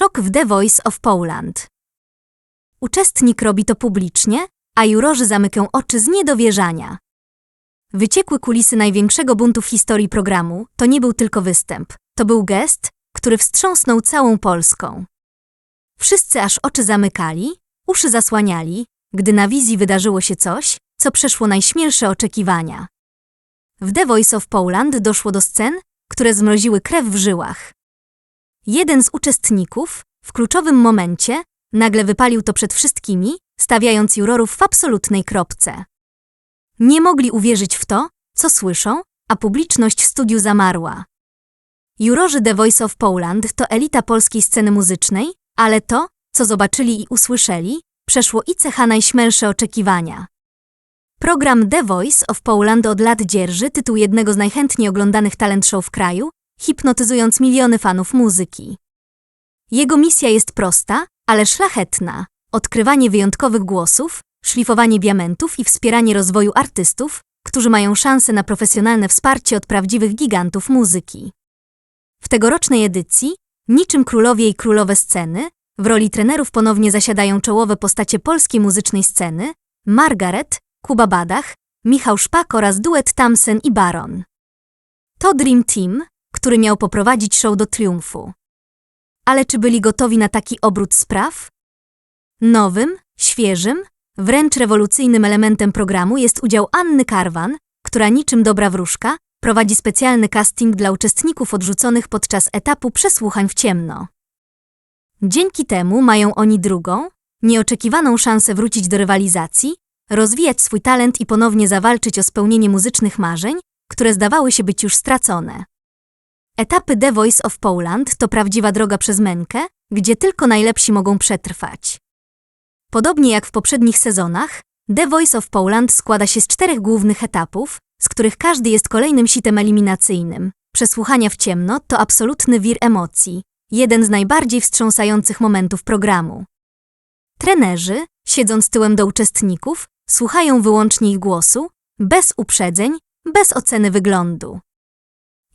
Szok w The Voice of Poland. Uczestnik robi to publicznie, a jurorzy zamykają oczy z niedowierzania. Wyciekły kulisy największego buntu w historii programu to nie był tylko występ, to był gest, który wstrząsnął całą Polską. Wszyscy aż oczy zamykali, uszy zasłaniali, gdy na wizji wydarzyło się coś, co przeszło najśmielsze oczekiwania. W The Voice of Poland doszło do scen, które zmroziły krew w żyłach. Jeden z uczestników, w kluczowym momencie, nagle wypalił to przed wszystkimi, stawiając jurorów w absolutnej kropce. Nie mogli uwierzyć w to, co słyszą, a publiczność w studiu zamarła. Jurorzy The Voice of Poland to elita polskiej sceny muzycznej, ale to, co zobaczyli i usłyszeli, przeszło i cecha najśmielsze oczekiwania. Program The Voice of Poland od lat dzierży tytuł jednego z najchętniej oglądanych talent show w kraju, hipnotyzując miliony fanów muzyki. Jego misja jest prosta, ale szlachetna. Odkrywanie wyjątkowych głosów, szlifowanie diamentów i wspieranie rozwoju artystów, którzy mają szansę na profesjonalne wsparcie od prawdziwych gigantów muzyki. W tegorocznej edycji, niczym królowie i królowe sceny, w roli trenerów ponownie zasiadają czołowe postacie polskiej muzycznej sceny Margaret, Kuba Badach, Michał Szpak oraz duet Tamsen i Baron. To Dream Team, który miał poprowadzić show do triumfu. Ale czy byli gotowi na taki obrót spraw? Nowym, świeżym, wręcz rewolucyjnym elementem programu jest udział Anny Karwan, która niczym dobra wróżka prowadzi specjalny casting dla uczestników odrzuconych podczas etapu przesłuchań w ciemno. Dzięki temu mają oni drugą, nieoczekiwaną szansę wrócić do rywalizacji, rozwijać swój talent i ponownie zawalczyć o spełnienie muzycznych marzeń, które zdawały się być już stracone. Etapy The Voice of Poland to prawdziwa droga przez mękę, gdzie tylko najlepsi mogą przetrwać. Podobnie jak w poprzednich sezonach, The Voice of Poland składa się z czterech głównych etapów, z których każdy jest kolejnym sitem eliminacyjnym. Przesłuchania w ciemno to absolutny wir emocji, jeden z najbardziej wstrząsających momentów programu. Trenerzy, siedząc tyłem do uczestników, słuchają wyłącznie ich głosu, bez uprzedzeń, bez oceny wyglądu.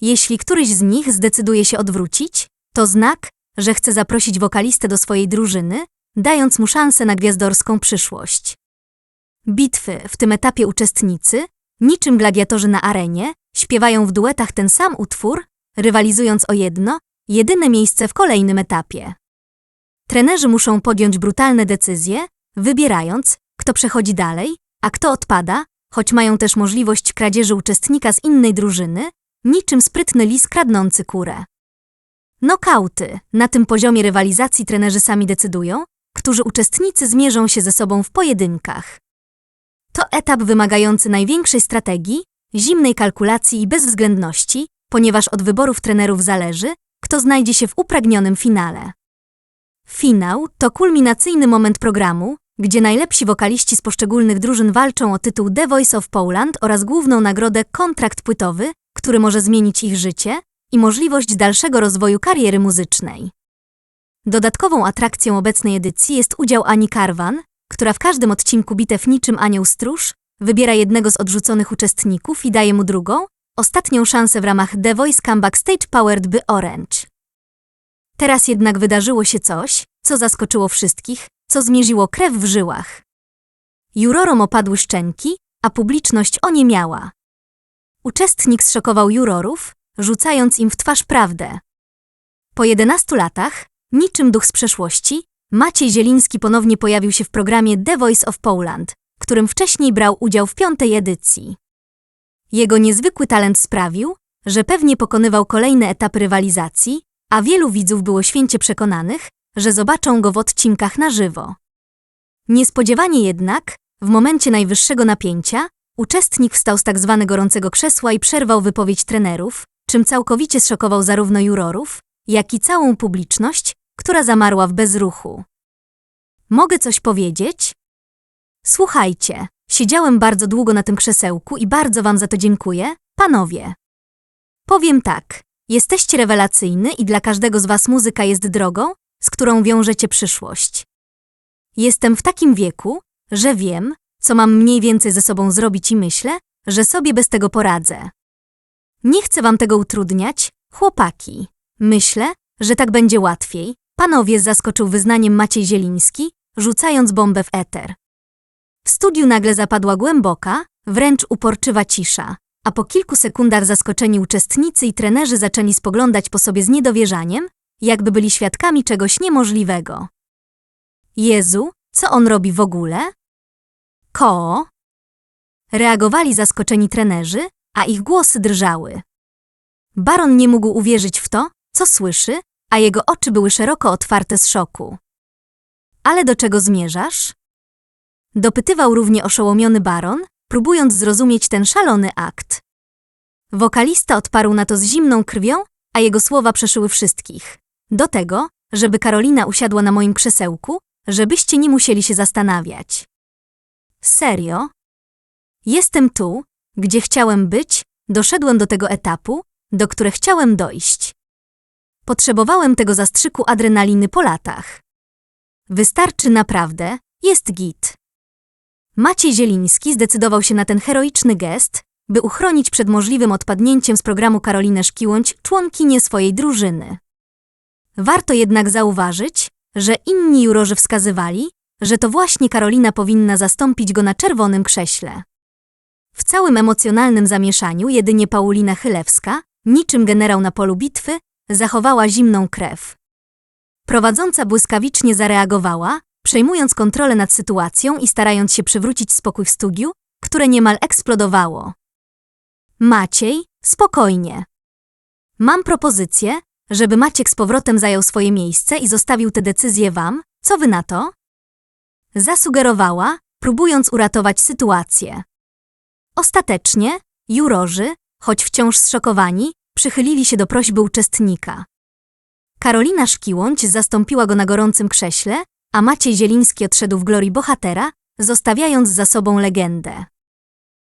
Jeśli któryś z nich zdecyduje się odwrócić, to znak, że chce zaprosić wokalistę do swojej drużyny, dając mu szansę na gwiazdorską przyszłość. Bitwy w tym etapie uczestnicy, niczym gladiatorzy na arenie, śpiewają w duetach ten sam utwór, rywalizując o jedno, jedyne miejsce w kolejnym etapie. Trenerzy muszą podjąć brutalne decyzje, wybierając, kto przechodzi dalej, a kto odpada, choć mają też możliwość kradzieży uczestnika z innej drużyny, niczym sprytny lis kradnący kurę. Nokauty. Na tym poziomie rywalizacji trenerzy sami decydują, którzy uczestnicy zmierzą się ze sobą w pojedynkach. To etap wymagający największej strategii, zimnej kalkulacji i bezwzględności, ponieważ od wyborów trenerów zależy, kto znajdzie się w upragnionym finale. Finał to kulminacyjny moment programu, gdzie najlepsi wokaliści z poszczególnych drużyn walczą o tytuł The Voice of Poland oraz główną nagrodę kontrakt płytowy, który może zmienić ich życie i możliwość dalszego rozwoju kariery muzycznej. Dodatkową atrakcją obecnej edycji jest udział Ani Karwan, która w każdym odcinku bitew niczym anioł stróż wybiera jednego z odrzuconych uczestników i daje mu drugą, ostatnią szansę w ramach The Voice Comeback Stage Powered by Orange. Teraz jednak wydarzyło się coś, co zaskoczyło wszystkich, co zmierziło krew w żyłach. Jurorom opadły szczęki, a publiczność oniemiała. Uczestnik zszokował jurorów, rzucając im w twarz prawdę. Po 11 latach, niczym duch z przeszłości, Maciej Zieliński ponownie pojawił się w programie The Voice of Poland, którym wcześniej brał udział w piątej edycji. Jego niezwykły talent sprawił, że pewnie pokonywał kolejne etapy rywalizacji, a wielu widzów było święcie przekonanych, że zobaczą go w odcinkach na żywo. Niespodziewanie jednak, w momencie najwyższego napięcia, uczestnik wstał z tak zwanego gorącego krzesła i przerwał wypowiedź trenerów, czym całkowicie zszokował zarówno jurorów, jak i całą publiczność, która zamarła w bezruchu. Mogę coś powiedzieć? Słuchajcie, siedziałem bardzo długo na tym krzesełku i bardzo wam za to dziękuję, panowie. Powiem tak, jesteście rewelacyjny i dla każdego z was muzyka jest drogą, z którą wiążecie przyszłość. Jestem w takim wieku, że wiem, co mam mniej więcej ze sobą zrobić i myślę, że sobie bez tego poradzę. Nie chcę wam tego utrudniać, chłopaki. Myślę, że tak będzie łatwiej, Panowie zaskoczył wyznaniem Maciej Zieliński, rzucając bombę w eter. W studiu nagle zapadła głęboka, wręcz uporczywa cisza, a po kilku sekundach zaskoczeni uczestnicy i trenerzy zaczęli spoglądać po sobie z niedowierzaniem, jakby byli świadkami czegoś niemożliwego. Jezu, co on robi w ogóle? Ko? Reagowali zaskoczeni trenerzy, a ich głosy drżały. Baron nie mógł uwierzyć w to, co słyszy, a jego oczy były szeroko otwarte z szoku. Ale do czego zmierzasz? Dopytywał równie oszołomiony baron, próbując zrozumieć ten szalony akt. Wokalista odparł na to z zimną krwią, a jego słowa przeszyły wszystkich. Do tego, żeby Karolina usiadła na moim krzesełku, żebyście nie musieli się zastanawiać. Serio? Jestem tu, gdzie chciałem być, doszedłem do tego etapu, do którego chciałem dojść. Potrzebowałem tego zastrzyku adrenaliny po latach. Wystarczy naprawdę, jest git. Maciej Zieliński zdecydował się na ten heroiczny gest, by uchronić przed możliwym odpadnięciem z programu Karolinę Szkiłąć członkinię swojej drużyny. Warto jednak zauważyć, że inni jurorzy wskazywali, że to właśnie Karolina powinna zastąpić go na czerwonym krześle. W całym emocjonalnym zamieszaniu jedynie Paulina Chylewska, niczym generał na polu bitwy, zachowała zimną krew. Prowadząca błyskawicznie zareagowała, przejmując kontrolę nad sytuacją i starając się przywrócić spokój w studiu, które niemal eksplodowało. Maciej, spokojnie. Mam propozycję, żeby Maciek z powrotem zajął swoje miejsce i zostawił tę decyzję wam. Co wy na to? Zasugerowała, próbując uratować sytuację. Ostatecznie, jurorzy, choć wciąż zszokowani, przychylili się do prośby uczestnika. Karolina Szkiłąć zastąpiła go na gorącym krześle, a Maciej Zieliński odszedł w glorii bohatera, zostawiając za sobą legendę.